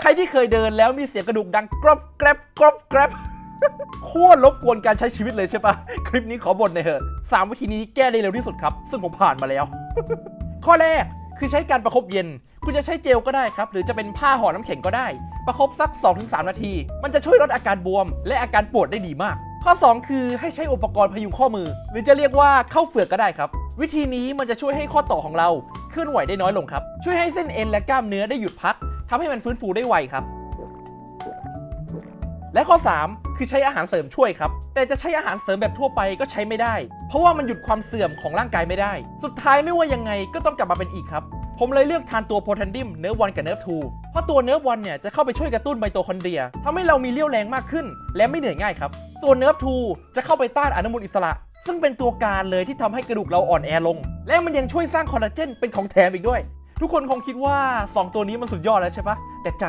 ใครที่เคยเดินแล้วมีเสียงกระดูกดังกรอบแกรบกรอบแกรบโคตรรบกวนการใช้ชีวิตเลยใช่ปะคลิปนี้ขอบ่นหน่อยเถอะสามวิธีนี้แก้ได้เร็วที่สุดครับ ซึ่งผมผ่านมาแล้ว ข้อแรกคือใช้การประคบเย็น คุณจะใช้เจลก็ได้ครับ หรือจะเป็นผ้าห่อน้ำแข็งก็ได้ ประคบสัก 2-3 นาที มันจะช่วยลดอาการบวม และอาการปวดได้ดีมาก ข้อ 2 คือให้ใช้อุปกรณ์พยุงข้อมือ หรือจะเรียกว่าเข้าเฟือกก็ได้ครับ วิธีนี้มันจะช่วยให้ข้อต่อของเราเคลื่อนไหวได้น้อยลงครับ ช่วยให้เส้นเอ็นและกล้ามเนื้อได้หยุดพักทำให้มันฟื้นฟูได้ไวครับ และข้อ 3 คือใช้อาหารเสริมช่วยครับ แต่จะใช้อาหารเสริมแบบทั่วไปก็ใช้ไม่ได้ เพราะว่ามันหยุดความเสื่อมของร่างกายไม่ได้ สุดท้ายไม่ว่ายังไงก็ต้องกลับมาเป็นอีกครับ ผมเลยเลือกทานตัวโพแทนดิมเนื้อวันกับเนื้อทูเพราะตัวเนื้อวันเนี่ยจะเข้าไปช่วยกระตุ้นไมโตคอนเดรียทำให้เรามีเรี่ยวแรงมากขึ้น และไม่เหนื่อยง่ายครับส่วนเนื้อทูจะเข้าไปต้านอนุมูลอิสระ ซึ่งเป็นตัวการเลยที่ทำให้กระดูกเราอ่อนแอลง และมันยังช่วยสร้างคอลลาเจนเป็นของแถมอีกด้วย ทุกคนคงคิดว่า 2 ตัวนี้มันสุดยอดแล้วใช่ปะแต่จาน